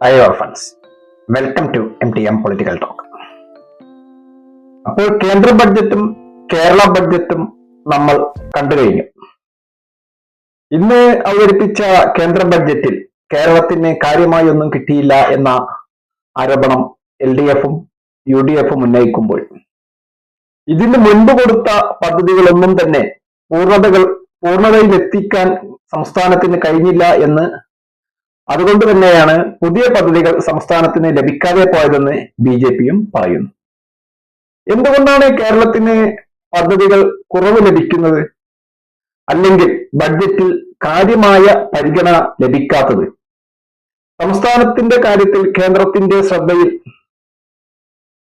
Hi orphans welcome to M T M political talk അപ്പോൾ കേന്ദ്ര ബഡ്ജറ്റും കേരള ബഡ്ജറ്റും നമ്മൾ കണ്ടു കഴിഞ്ഞു. ഇന്ന് അവതരിപ്പിച്ച കേന്ദ്ര ബഡ്ജറ്റിൽ കേരളത്തിന് കാര്യമായി ഒന്നും കിട്ടിയില്ല എന്ന ആരോപണം എൽ ഡി എഫും യു ഡി എഫും ഉന്നയിക്കുമ്പോൾ ഇതിന് മുൻപ് കൊടുത്ത പദ്ധതികളൊന്നും തന്നെ പൂർണതകൾ പൂർണതയിൽ എത്തിക്കാൻ സംസ്ഥാനത്തിന് കഴിഞ്ഞില്ല എന്ന് അതുകൊണ്ട് തന്നെയാണ് പുതിയ പദ്ധതികൾ സംസ്ഥാനത്തിന് ലഭിക്കാതെ പോയതെന്ന് ബി ജെ പിയും പറയുന്നു. എന്തുകൊണ്ടാണ് കേരളത്തിന് പദ്ധതികൾ കുറവ് ലഭിക്കുന്നത്? അല്ലെങ്കിൽ ബഡ്ജറ്റിൽ കാര്യമായ പരിഗണന ലഭിക്കാത്തത്? സംസ്ഥാനത്തിന്റെ കാര്യത്തിൽ കേന്ദ്രത്തിന്റെ ശ്രദ്ധയിൽ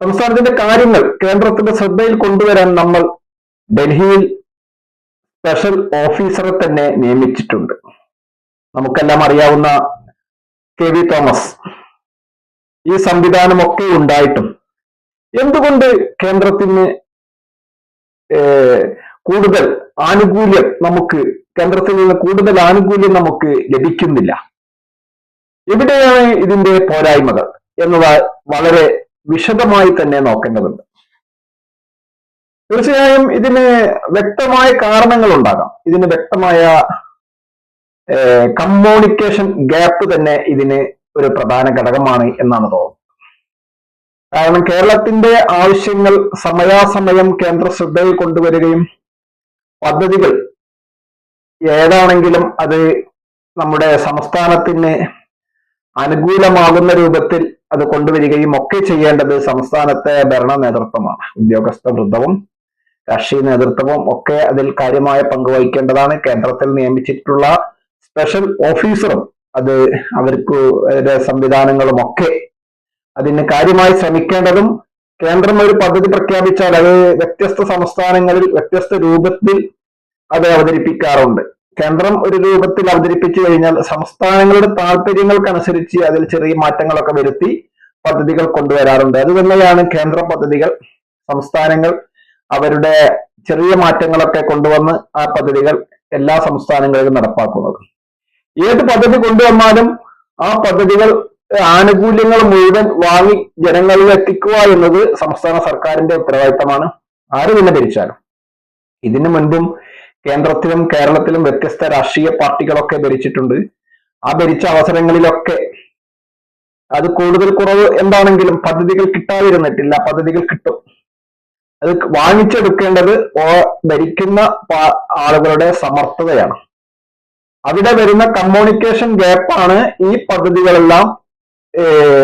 സംസ്ഥാനത്തിന്റെ കാര്യങ്ങൾ കേന്ദ്രത്തിന്റെ ശ്രദ്ധയിൽ കൊണ്ടുവരാൻ നമ്മൾ ഡൽഹിയിൽ സ്പെഷ്യൽ ഓഫീസറെ തന്നെ നിയമിച്ചിട്ടുണ്ട്. നമുക്കെല്ലാം അറിയാവുന്ന കെ വി തോമസ്. ഈ സംവിധാനമൊക്കെ ഉണ്ടായിട്ടും. എന്തുകൊണ്ട് കേന്ദ്രത്തിന് കൂടുതൽ ആനുകൂല്യം നമുക്ക് കേന്ദ്രത്തിൽ നിന്ന് കൂടുതൽ ആനുകൂല്യം നമുക്ക് ലഭിക്കുന്നില്ല? എവിടെയാണ് ഇതിന്റെ പോരായ്മകൾ എന്നത് വളരെ വിശദമായി തന്നെ നോക്കേണ്ടതുണ്ട്. തീർച്ചയായും ഇതിന് വ്യക്തമായ കാരണങ്ങൾ ഉണ്ടാകാം ഇതിന് വ്യക്തമായ കമ്മ്യൂണിക്കേഷൻ ഗ്യാപ്പ് തന്നെ ഇതിന് ഒരു പ്രധാന ഘടകമാണ് എന്നാണ് തോന്നുന്നത്. കാരണം കേരളത്തിന്റെ ആവശ്യങ്ങൾ സമയാസമയം കേന്ദ്ര ശ്രദ്ധയിൽ കൊണ്ടുവരികയും പദ്ധതികൾ ഏതാണെങ്കിലും അത് നമ്മുടെ സംസ്ഥാനത്തിന് അനുകൂലമാകുന്ന രൂപത്തിൽ അത് കൊണ്ടുവരികയും ഒക്കെ ചെയ്യേണ്ടത് സംസ്ഥാനത്തെ ഭരണ നേതൃത്വമാണ്. ഉദ്യോഗസ്ഥ വൃദ്ധവും രാഷ്ട്രീയ നേതൃത്വവും ഒക്കെ അതിൽ കാര്യമായ പങ്കുവഹിക്കേണ്ടതാണ് കേന്ദ്രത്തിൽ നിയമിച്ചിട്ടുള്ള സ്പെഷ്യൽ ഓഫീസറും അത് അവർക്ക് സംവിധാനങ്ങളും ഒക്കെ അതിന് കാര്യമായി ശ്രമിക്കേണ്ടതും കേന്ദ്രം ഒരു പദ്ധതി പ്രഖ്യാപിച്ചാൽ അത് വ്യത്യസ്ത സംസ്ഥാനങ്ങളിൽ വ്യത്യസ്ത രൂപത്തിൽ അത് അവതരിപ്പിക്കാറുണ്ട്. കേന്ദ്രം ഒരു രൂപത്തിൽ അവതരിപ്പിച്ചു കഴിഞ്ഞാൽ സംസ്ഥാനങ്ങളുടെ താല്പര്യങ്ങൾക്കനുസരിച്ച് അതിൽ ചെറിയ മാറ്റങ്ങളൊക്കെ വരുത്തി പദ്ധതികൾ കൊണ്ടുവരാറുണ്ട്. അത് തന്നെയാണ് കേന്ദ്ര പദ്ധതികൾ. സംസ്ഥാനങ്ങൾ അവരുടെ ചെറിയ മാറ്റങ്ങളൊക്കെ കൊണ്ടുവന്ന് ആ പദ്ധതികൾ എല്ലാ സംസ്ഥാനങ്ങളിലും നടപ്പാക്കുന്നത്. ഏത് പദ്ധതി കൊണ്ടുവന്നാലും ആ പദ്ധതികൾ ആനുകൂല്യങ്ങൾ മുഴുവൻ വാങ്ങി ജനങ്ങളിൽ എത്തിക്കുക എന്നത് സംസ്ഥാന സർക്കാരിന്റെ ഉത്തരവാദിത്തമാണ്. ആര് തന്നെ ഭരിച്ചാലും? ഇതിനു മുൻപും കേന്ദ്രത്തിലും കേരളത്തിലും വ്യത്യസ്ത രാഷ്ട്രീയ പാർട്ടികളൊക്കെ ഭരിച്ചിട്ടുണ്ട്. ആ ഭരിച്ച അവസരങ്ങളിലൊക്കെ അത് കൂടുതൽ കുറവ് എന്താണെങ്കിലും പദ്ധതികൾ കിട്ടാതിരുന്നിട്ടില്ല പദ്ധതികൾ കിട്ടും. അത് വാങ്ങിച്ചെടുക്കേണ്ടത് ഭരിക്കുന്ന ആളുകളുടെ സമർത്ഥതയാണ്. അവിടെ വരുന്ന കമ്മ്യൂണിക്കേഷൻ ഗ്യാപ്പാണ് ഈ പദ്ധതികളെല്ലാം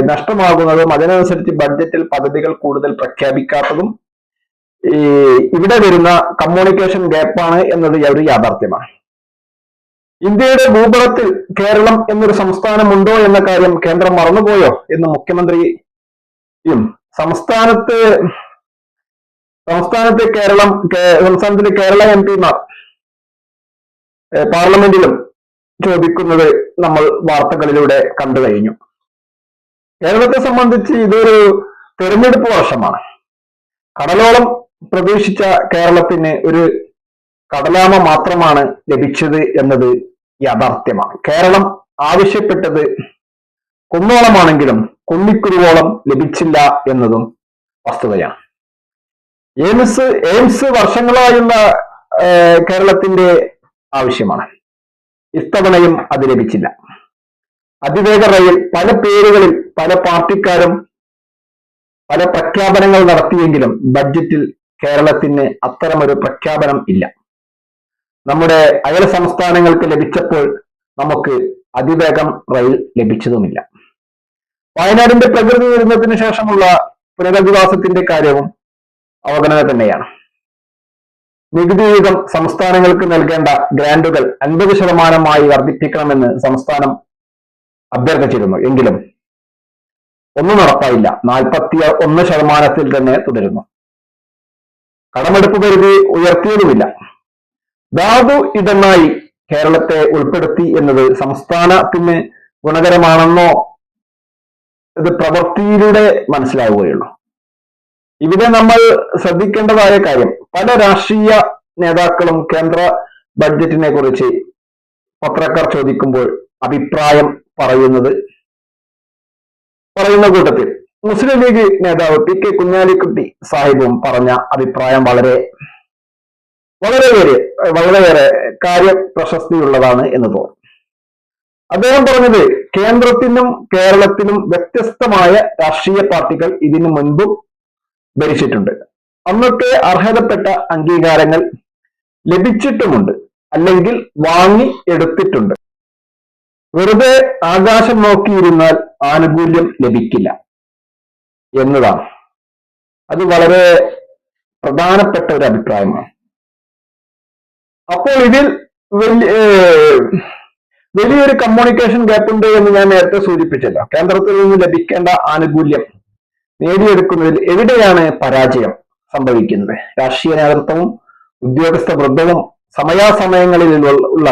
നഷ്ടമാകുന്നതും അതിനനുസരിച്ച് ബഡ്ജറ്റിൽ പദ്ധതികൾ കൂടുതൽ പ്രഖ്യാപിക്കാത്തതും ഈ ഇവിടെ വരുന്ന കമ്മ്യൂണിക്കേഷൻ ഗ്യാപ്പാണ് എന്നത് ഒരു യാഥാർത്ഥ്യമാണ്. ഇന്ത്യയുടെ ഭൂപടത്തിൽ കേരളം എന്നൊരു സംസ്ഥാനമുണ്ടോ എന്ന കാര്യം കേന്ദ്രം മറന്നുപോയോ എന്ന് മുഖ്യമന്ത്രിയും സംസ്ഥാനത്ത് സംസ്ഥാനത്തെ കേരളം സംസ്ഥാനത്തിലെ കേരള എം പിമാർ പാർലമെന്റിലും ചോദിക്കുന്നത് നമ്മൾ വാർത്തകളിലൂടെ കണ്ടു കഴിഞ്ഞു. കേരളത്തെ സംബന്ധിച്ച് ഇതൊരു തെരഞ്ഞെടുപ്പ് വർഷമാണ്. കടലോളം പ്രതീക്ഷിച്ച കേരളത്തിന് ഒരു കടലാമ മാത്രമാണ് ലഭിച്ചത് എന്നത് യാഥാർത്ഥ്യമാണ്. കേരളം ആവശ്യപ്പെട്ടത് കുന്നോളമാണെങ്കിലും കുന്നിക്കുരുവോളം ലഭിച്ചില്ല എന്നതും വസ്തുതയാണ്. എയിംസ് എയിംസ് വർഷങ്ങളായുള്ള കേരളത്തിന്റെ ആവശ്യമാണ്. ഇത്തവണയും അത് ലഭിച്ചില്ല. അതിവേഗ റെയിൽ പല പേരുകളിൽ പല പാർട്ടിക്കാരും പല പ്രഖ്യാപനങ്ങൾ നടത്തിയെങ്കിലും ബഡ്ജറ്റിൽ കേരളത്തിന് അത്തരമൊരു പ്രഖ്യാപനം ഇല്ല. നമ്മുടെ അയൽ സംസ്ഥാനങ്ങൾക്ക് ലഭിച്ചപ്പോൾ നമുക്ക് അതിവേഗം റെയിൽ ലഭിച്ചതുമില്ല. വയനാടിന്റെ പ്രകൃതി ദുരന്തത്തിന് ശേഷമുള്ള പുനരധിവാസത്തിന്റെ കാര്യവും അവഗണന തന്നെയാണ്. നികുതി വിഹിതം സംസ്ഥാനങ്ങൾക്ക് നൽകേണ്ട ഗ്രാന്റുകൾ അൻപത് ശതമാനമായി വർദ്ധിപ്പിക്കണമെന്ന് സംസ്ഥാനം അഭ്യർത്ഥിച്ചിരുന്നു. എങ്കിലും ഒന്നും നടപ്പായില്ല നാൽപ്പത്തി ഒന്ന് ശതമാനത്തിൽ തന്നെ തുടരുന്നു. കടമെടുപ്പ് പരിധി ഉയർത്തിയതുമില്ല. ധാതു ഇതെന്നായി കേരളത്തെ ഉൾപ്പെടുത്തി എന്നത് സംസ്ഥാനത്തിന് ഗുണകരമാണെന്നോ ഇത് പ്രവൃത്തിയിലൂടെ മനസ്സിലാവുകയുള്ളൂ. ഇവിടെ നമ്മൾ ശ്രദ്ധിക്കേണ്ടതായ കാര്യം പല രാഷ്ട്രീയ നേതാക്കളും കേന്ദ്ര ബഡ്ജറ്റിനെ കുറിച്ച് പത്രക്കാർ ചോദിക്കുമ്പോൾ അഭിപ്രായം പറയുന്നത് പറയുന്ന കൂട്ടത്തിൽ. മുസ്ലിം ലീഗ് നേതാവ് പി കെ കുഞ്ഞാലിക്കുട്ടി സാഹിബും പറഞ്ഞ അഭിപ്രായം വളരെ വളരെയേറെ വളരെയേറെ കാര്യ പ്രശസ്തിയുള്ളതാണ് എന്ന് തോന്നുന്നു അദ്ദേഹം പറഞ്ഞത് കേന്ദ്രത്തിനും കേരളത്തിനും വ്യത്യസ്തമായ രാഷ്ട്രീയ പാർട്ടികൾ ഇതിനു മുൻപും ഭരിച്ചിട്ടുണ്ട് അന്നൊക്കെ അർഹതപ്പെട്ട അംഗീകാരങ്ങൾ ലഭിച്ചിട്ടുമുണ്ട്. അല്ലെങ്കിൽ വാങ്ങി എടുത്തിട്ടുണ്ട്. വെറുതെ ആകാശം നോക്കിയിരുന്നാൽ ആനുകൂല്യം ലഭിക്കില്ല എന്നതാണ്. അത് വളരെ പ്രധാനപ്പെട്ട ഒരു അഭിപ്രായമാണ്. അപ്പോൾ ഇതിൽ വലിയ വലിയൊരു കമ്മ്യൂണിക്കേഷൻ ഗ്യാപ്പ് ഉണ്ട് എന്ന് ഞാൻ നേരത്തെ സൂചിപ്പിച്ചല്ലോ. കേന്ദ്രത്തിൽ നിന്ന് ലഭിക്കേണ്ട ആനുകൂല്യം നേടിയെടുക്കുന്നതിൽ എവിടെയാണ് പരാജയം സംഭവിക്കുന്നത്? രാഷ്ട്രീയ നേതൃത്വവും ഉദ്യോഗസ്ഥ വൃദ്ധവും സമയാസമയങ്ങളിൽ ഉള്ള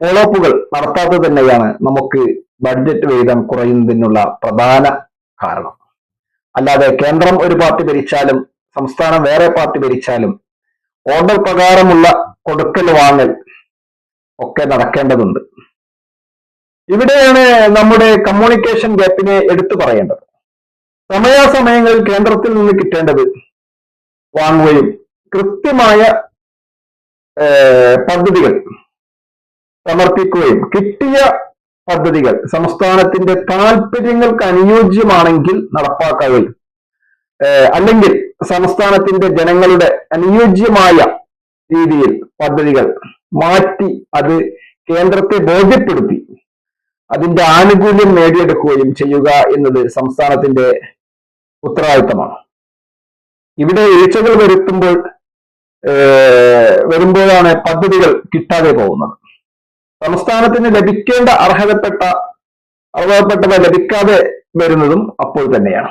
ഫോളോപ്പുകൾ നടത്താത്തത് തന്നെയാണ് നമുക്ക് ബഡ്ജറ്റ് വിഹിതം കുറയുന്നതിനുള്ള പ്രധാന കാരണം. അല്ലാതെ കേന്ദ്രം ഒരു പാർട്ടി ഭരിച്ചാലും സംസ്ഥാനം വേറെ പാർട്ടി ഭരിച്ചാലും ഓർഡർ പ്രകാരമുള്ള കൊടുക്കൽ വാങ്ങൽ ഒക്കെ നടക്കേണ്ടതുണ്ട്. ഇവിടെയാണ് നമ്മുടെ കമ്മ്യൂണിക്കേഷൻ ഗ്യാപ്പിനെ എടുത്തു പറയേണ്ടത്. സമയാസമയങ്ങളിൽ കേന്ദ്രത്തിൽ നിന്ന് കിട്ടേണ്ടത് വാങ്ങുകയും കൃത്യമായ പദ്ധതികൾ സമർപ്പിക്കുകയും കിട്ടിയ പദ്ധതികൾ സംസ്ഥാനത്തിന്റെ താല്പര്യങ്ങൾക്ക് അനുയോജ്യമാണെങ്കിൽ നടപ്പാക്കുകയും അല്ലെങ്കിൽ സംസ്ഥാനത്തിന്റെ ജനങ്ങളുടെ അനുയോജ്യമായ രീതിയിൽ പദ്ധതികൾ മാറ്റി അത് കേന്ദ്രത്തെ ബോധ്യപ്പെടുത്തി അതിന്റെ ആനുകൂല്യം നേടിയെടുക്കുകയും ചെയ്യുക എന്നത് സംസ്ഥാനത്തിന്റെ ഉത്തരവാദിത്തമാണ്. ഇവിടെ വീഴ്ചകൾ വരുത്തുമ്പോൾ വരുമ്പോഴാണ് പദ്ധതികൾ കിട്ടാതെ പോകുന്നത്. സംസ്ഥാനത്തിന് ലഭിക്കേണ്ട അർഹതപ്പെട്ട അർഹതപ്പെട്ടവ ലഭിക്കാതെ വരുന്നതും അപ്പോൾ തന്നെയാണ്.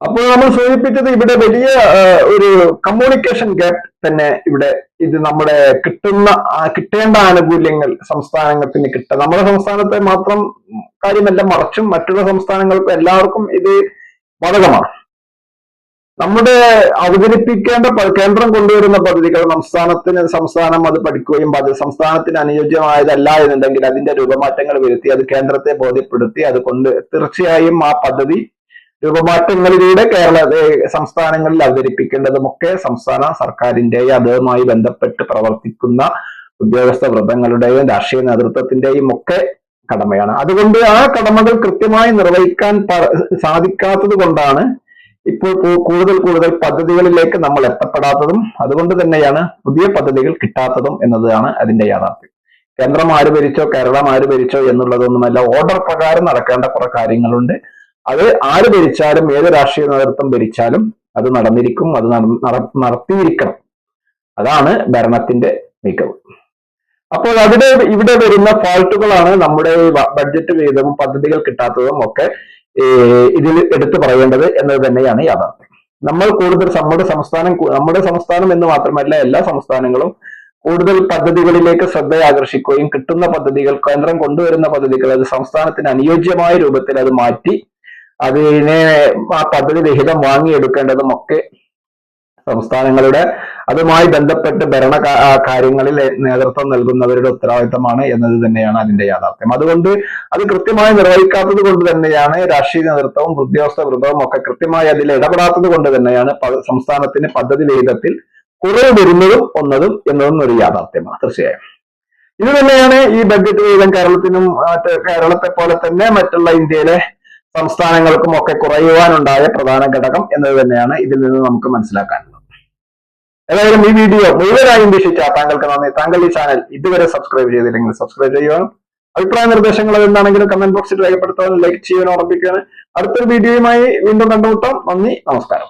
അപ്പോൾ നമ്മൾ സൂചിപ്പിച്ചത് ഇവിടെ വലിയ ഒരു കമ്മ്യൂണിക്കേഷൻ ഗ്യാപ്പ് തന്നെ ഇവിടെ ഇത് നമ്മുടെ കിട്ടുന്ന കിട്ടേണ്ട ആനുകൂല്യങ്ങൾ സംസ്ഥാനത്തിന് കിട്ടുക നമ്മുടെ സംസ്ഥാനത്തെ മാത്രം കാര്യമല്ല മറിച്ചും മറ്റുള്ള സംസ്ഥാനങ്ങൾക്ക് എല്ലാവർക്കും ഇത് ബാധകമാണ് നമ്മുടെ അവതരിപ്പിക്കേണ്ട കേന്ദ്രം കൊണ്ടുവരുന്ന പദ്ധതികൾ സംസ്ഥാനത്തിന് സംസ്ഥാനം അത് പഠിക്കുകയും അത് സംസ്ഥാനത്തിന് അനുയോജ്യമായതല്ല എന്നുണ്ടെങ്കിൽ അതിന്റെ രൂപമാറ്റങ്ങൾ വരുത്തി അത് കേന്ദ്രത്തെ ബോധ്യപ്പെടുത്തി അത് കൊണ്ട് തീർച്ചയായും ആ പദ്ധതി രൂപമാറ്റങ്ങളിലൂടെ കേരള സംസ്ഥാനങ്ങളിൽ അവതരിപ്പിക്കേണ്ടതുമൊക്കെ സംസ്ഥാന സർക്കാരിന്റെയും അതുമായി ബന്ധപ്പെട്ട് പ്രവർത്തിക്കുന്ന ഉദ്യോഗസ്ഥ വൃത്തങ്ങളുടെയും രാഷ്ട്രീയ നേതൃത്വത്തിന്റെയും ഒക്കെ കടമയാണ്. അതുകൊണ്ട് ആ കടമകൾ കൃത്യമായി നിർവഹിക്കാൻ സാധിക്കാത്തത് കൊണ്ടാണ് ഇപ്പോൾ കൂടുതൽ കൂടുതൽ പദ്ധതികളിലേക്ക് നമ്മൾ എത്തപ്പെടാത്തതും അതുകൊണ്ട് തന്നെയാണ് പുതിയ പദ്ധതികൾ കിട്ടാത്തതും എന്നതാണ് അതിന്റെ യാഥാർത്ഥ്യം. കേന്ദ്രം ആര് ഭരിച്ചോ കേരളം ആര് ഭരിച്ചോ എന്നുള്ളതൊന്നുമല്ല ഓർഡർ പ്രകാരം നടക്കേണ്ട കുറെ കാര്യങ്ങളുണ്ട്. അത് ആര് ഭരിച്ചാലും ഏത് രാഷ്ട്രീയ നേതൃത്വം ഭരിച്ചാലും അത് നടന്നിരിക്കും അത് നടത്തിയിരിക്കണം. അതാണ് ഭരണത്തിന്റെ മികവ്. അപ്പോൾ അവിടെ ഇവിടെ വരുന്ന ഫോൾട്ടുകളാണ് നമ്മുടെ ബഡ്ജറ്റ് വിഹിതവും പദ്ധതികൾ കിട്ടാത്തതും ഒക്കെ ഇതിൽ എടുത്തു പറയേണ്ടത് എന്നത് തന്നെയാണ് യാഥാർത്ഥ്യം. നമ്മൾ കൂടുതൽ നമ്മുടെ സംസ്ഥാനം നമ്മുടെ സംസ്ഥാനം എന്ന് മാത്രമല്ല എല്ലാ സംസ്ഥാനങ്ങളും കൂടുതൽ പദ്ധതികളിലേക്ക് ശ്രദ്ധ ആകർഷിക്കുകയും കിട്ടുന്ന പദ്ധതികൾ കേന്ദ്രം കൊണ്ടുവരുന്ന പദ്ധതികൾ അത് സംസ്ഥാനത്തിന് അനുയോജ്യമായ രൂപത്തിൽ അത് മാറ്റി അതിനെ ആ പദ്ധതി വിഹിതം വാങ്ങിയെടുക്കേണ്ടതും ഒക്കെ സംസ്ഥാനങ്ങളുടെ അതുമായി ബന്ധപ്പെട്ട് ഭരണ കാര്യങ്ങളിൽ നേതൃത്വം നൽകുന്നവരുടെ ഉത്തരവാദിത്തമാണ് എന്നത് തന്നെയാണ് അതിന്റെ യാഥാർത്ഥ്യം. അതുകൊണ്ട് അത് കൃത്യമായി നിർവഹിക്കാത്തത് കൊണ്ട് തന്നെയാണ് രാഷ്ട്രീയ നേതൃത്വവും ഉദ്യോഗസ്ഥ വൃതവും ഒക്കെ കൃത്യമായി അതിൽ ഇടപെടാത്തത് കൊണ്ട് തന്നെയാണ് സംസ്ഥാനത്തിന് പദ്ധതി വിഹിതത്തിൽ കുറവ് വരുന്നതും ഒന്നതും എന്നതും ഒരു യാഥാർത്ഥ്യമാണ് തീർച്ചയായും. ഇത് തന്നെയാണ് ഈ ബഡ്ജറ്റ് വിഹിതം കേരളത്തിനും മറ്റ് കേരളത്തെ പോലെ തന്നെ മറ്റുള്ള ഇന്ത്യയിലെ സംസ്ഥാനങ്ങൾക്കും ഒക്കെ കുറയുവാനുണ്ടായ പ്രധാന ഘടകം എന്നത് തന്നെയാണ് ഇതിൽ നിന്ന് നമുക്ക് മനസ്സിലാക്കാനുള്ളത് ഏതായാലും ഈ വീഡിയോ മുഴുവനായും വീക്ഷിച്ച താങ്കൾക്ക് നന്ദി. താങ്കൾ ഈ ചാനൽ ഇതുവരെ സബ്സ്ക്രൈബ് ചെയ്തില്ലെങ്കിൽ സബ്സ്ക്രൈബ് ചെയ്യുവാനും അഭിപ്രായ നിർദ്ദേശങ്ങൾ എന്താണെങ്കിലും കമന്റ് ബോക്സിൽ രേഖപ്പെടുത്താൻ ലൈക്ക് ചെയ്യാൻ ഓർമ്മിക്കുകയാണ് അടുത്തൊരു വീഡിയോയുമായി വീണ്ടും കണ്ടുമുട്ടാം. നന്ദി നമസ്കാരം.